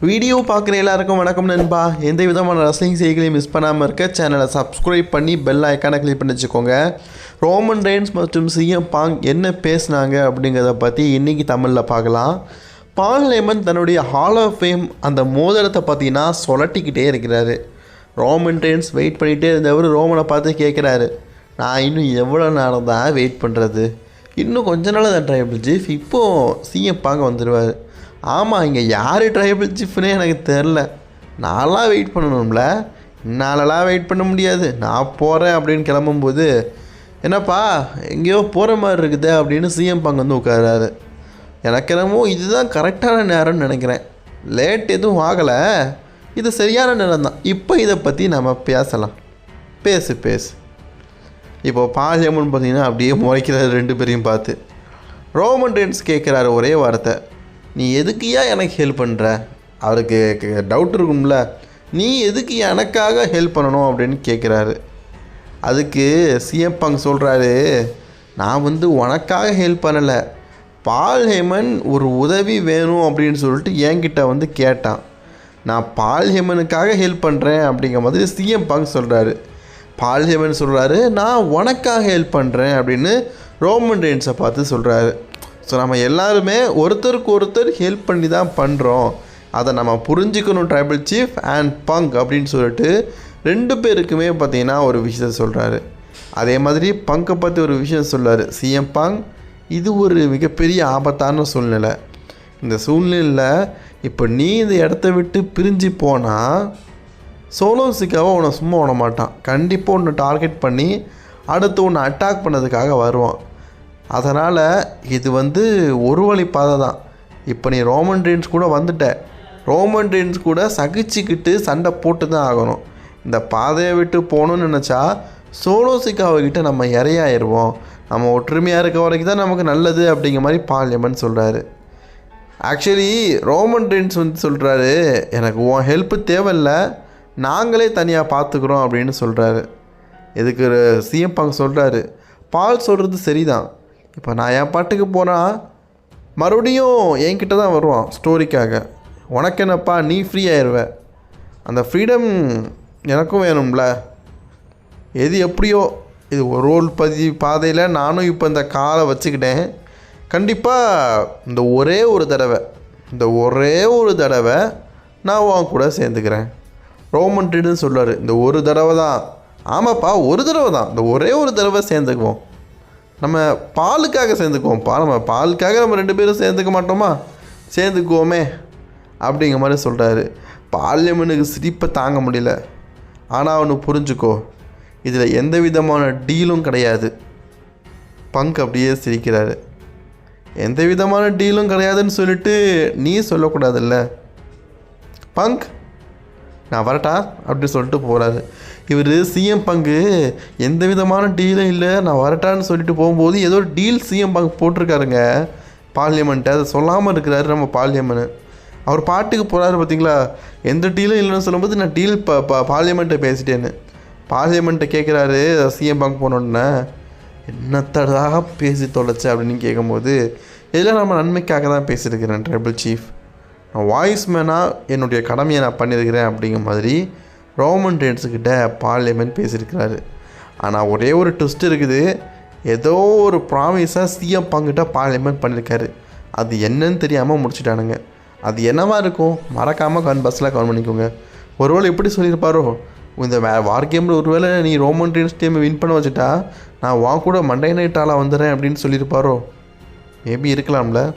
Video பார்க்குற எல்லாருக்கும் வணக்கம் நண்பா. எந்த விதமான ரசிங் செய்திகளையும் மிஸ் பண்ணாமல் இருக்க சேனலை சப்ஸ்கிரைப் பண்ணி பெல் ஐக்கானை கிளிக் பண்ணி வச்சுக்கோங்க. ரோமன் ரெயின்ஸ் மற்றும் சிஎம் பாங் என்ன பேசுனாங்க அப்படிங்கிறத பற்றி இன்றைக்கி தமிழில் பார்க்கலாம். பால் லேமன் தன்னுடைய ஹால் ஆஃப் ஃபேம் அந்த மோதிரத்தை பார்த்தீங்கன்னா சொலட்டிக்கிட்டே இருக்கிறாரு. ரோமன் ரெயின்ஸ் வெயிட் பண்ணிகிட்டே இருந்தவர் ரோமனை பார்த்து கேட்குறாரு நான் இன்னும் எவ்வளோ நேரம் தான் வெயிட் பண்ணுறது இன்னும் கொஞ்ச நாள் தான் ட்ரைபிள் சீஃப் இப்போது சிஎம் பாங்க வந்துடுவார் ஆமாம் இங்கே யார் ட்ரைபிள் சீஃப்னே எனக்கு தெரில நான்லாம் வெயிட் பண்ணணும்ல. என்னாலலாம் வெயிட் பண்ண முடியாது. நான் போகிறேன் அப்படின்னு கிளம்பும்போது என்னப்பா எங்கேயோ போகிற மாதிரி இருக்குது அப்படின்னு சிஎம் பாங்க வந்து உட்காராரு எனக்கு என்னமோ இதுதான் கரெக்டான நேரம்னு நினைக்கிறேன். லேட் எதுவும் ஆகலை. இது சரியான நேரம் தான் இப்போ இதை பற்றி நம்ம பேசலாம். பேசு பேசு. இப்போ பாஜமுன்னு பார்த்தீங்கன்னா அப்படியே முறைக்கிறாரு ரெண்டு பேரையும் பார்த்து. ரோமன் ரென்ஸ் கேட்குறாரு ஒரே வார்த்தை. நீ எதுக்குயா எனக்கு ஹெல்ப் பண்ணுற அவருக்கு டவுட் இருக்கும்ல. நீ எதுக்கு எனக்காக ஹெல்ப் பண்ணணும் அப்படின்னு கேட்குறாரு அதுக்கு சிஎம் பங் சொல்கிறாரு நான் வந்து உனக்காக ஹெல்ப் பண்ணலை. பால் ஹேமன் ஒரு உதவி வேணும் அப்படின்னு சொல்லிட்டு என்கிட்ட வந்து கேட்டான். நான் பால் ஹேமனுக்காக ஹெல்ப் பண்ணுறேன் அப்படிங்கிற மாதிரி சிஎம் பங் சொல்கிறாரு பால் ஹேமன் சொல்கிறாரு நான் உனக்காக ஹெல்ப் பண்ணுறேன் அப்படின்னு ரோமன் ரெயின்ஸை பார்த்து சொல்கிறாரு ஸோ நம்ம எல்லாருமே ஒருத்தருக்கு ஒருத்தர் ஹெல்ப் பண்ணி தான் பண்ணுறோம் அதை நம்ம புரிஞ்சுக்கணும் ட்ரைபல் சீஃப் அண்ட் பங்க் அப்படின்னு சொல்லிட்டு ரெண்டு பேருக்குமே பார்த்திங்கன்னா ஒரு விஷயத்த சொல்கிறாரு அதே மாதிரி பங்கை பற்றி ஒரு விஷயம் சொல்கிறார் சிஎம் பங் இது ஒரு மிகப்பெரிய ஆபத்தான சூழ்நிலை. இந்த சூழ்நிலையில் இப்போ நீ இந்த இடத்த விட்டு பிரிஞ்சு போனால் சோலோசிக்காவை உன்னை சும்மா விட மாட்டான். கண்டிப்பாக உன்னை டார்கெட் பண்ணி அடுத்து உன்னை அட்டாக் பண்ணதுக்காக வருவான். அதனால் இது வந்து ஒரு வழி பாதை தான். இப்போ நீ ரோமன் ட்ரீன்ஸ் கூட வந்துட்ட. ரோமன் ட்ரீன்ஸ் கூட சகிச்சுக்கிட்டு சண்டை போட்டு தான் ஆகணும். இந்த பாதையை விட்டு போகணும்னு நினச்சா சோலோசிக்காவகிட்ட நம்ம இறையாயிருவோம் நம்ம ஒற்றுமையாக இருக்க வரைக்கும் தான் நமக்கு நல்லது அப்படிங்கிற மாதிரி பாலியமன் சொல்கிறாரு ஆக்சுவலி ரோமன் ட்ரீன்ஸ் வந்து சொல்கிறாரு எனக்கு உன் ஹெல்ப்பு தேவையில்லை. நாங்களே தனியாக பார்த்துக்குறோம் அப்படின்னு சொல்கிறாரு இதுக்கு சிஎம் பங்க் சொல்கிறாரு பால் சொல்கிறது சரிதான். இப்போ நான் என் பாட்டுக்கு போனால் மறுபடியும் என்கிட்ட தான் வருவான் ஸ்டோரிக்காக உனக்கு என்னப்பா நீ ஃப்ரீ ஆயிடுவ அந்த ஃப்ரீடம் எனக்கும் வேணும்ல. எது எப்படியோ இது ஒரு ரோல் பதி பாதையில் நானும் இப்போ இந்த காலை வச்சுக்கிட்டேன். கண்டிப்பாக இந்த ஒரே ஒரு தடவை இந்த ஒரே ஒரு தடவை நான் உன் கூட சேர்ந்துக்கிறேன். ரோமன் ட்ரீடுன்னு இந்த ஒரு தடவை தான் ஆமாப்பா ஒரு தடவை தான் இந்த ஒரே ஒரு தடவை சேர்ந்துக்குவோம். நம்ம பாலுக்காக சேர்ந்துக்குவோம்ப்பா நம்ம பாலுக்காக நம்ம ரெண்டு பேரும் சேர்ந்துக்க மாட்டோமா? சேர்ந்துக்குவோமே அப்படிங்கிற மாதிரி சொல்கிறாரு பால்யமனுக்கு சிரிப்பை தாங்க முடியல. ஆனால் அவனு புரிஞ்சுக்கோ இதில் எந்த விதமான டீலும் கிடையாது. பங்க் அப்படியே சிரிக்கிறாரு. எந்த விதமான டீலும் கிடையாதுன்னு சொல்லிட்டு நீ சொல்லக்கூடாதுல்ல. பங்க் நான் வரட்டா அப்படின்னு சொல்லிட்டு போகிறாரு இவர் சிஎம் பங்கு எந்த விதமான டீலும் இல்லை நான் வரட்டான்னு சொல்லிட்டு போகும்போது ஏதோ ஒரு டீல் சிஎம் பங்கு போட்டிருக்காருங்க. பார்லிமெண்ட்டை அதை சொல்லாமல் இருக்கிறாரு நம்ம பார்லிமெண்ட் அவர் பாட்டுக்கு போகிறாரு பார்த்தீங்களா எந்த டீலும் இல்லைன்னு சொல்லும்போது நான் டீல் ப ப பார்லிமெண்ட்டை பேசிட்டேன்னு. பார்லிமெண்ட்டை கேட்குறாரு சிஎம் பங்க் போனோடனே என்னத்ததாக பேசி தொலைச்ச? அப்படின்னு கேட்கும்போது இதெல்லாம் நம்ம நன்மைக்காக தான் பேசியிருக்கிறேன் ட்ரைபிள் சீஃப். நான் வாய்ஸ் மேனாக என்னுடைய கடமையை நான் பண்ணியிருக்கிறேன் அப்படிங்கிற மாதிரி ரோமன் ரேட்ஸுக்கிட்ட பார்லிமெண்ட் பேசியிருக்கிறாரு. ஆனால் ஒரே ஒரு ட்விஸ்ட் இருக்குது. ஏதோ ஒரு ப்ராமிஸாக சிஎம் பங்கிட்ட பார்லிமெண்ட் பண்ணியிருக்காரு. அது என்னன்னு தெரியாமல் முடிச்சிட்டானுங்க. அது என்னவா இருக்கும்? மறக்காமல் கவன் பஸ்ஸில் கவன் பண்ணிக்கோங்க. ஒருவேளை எப்படி சொல்லியிருப்பாரோ? இந்த வே வார் கேமில் ஒருவேளை நீ ரோமன் ரெயின்ஸ் டீமை வின் பண்ண வச்சுட்டா நான் வா கூட மண்டே நைட் ஆளாக வந்துடுறேன் அப்படின்னு சொல்லியிருப்பாரோ? மேபி இருக்கலாம்ல.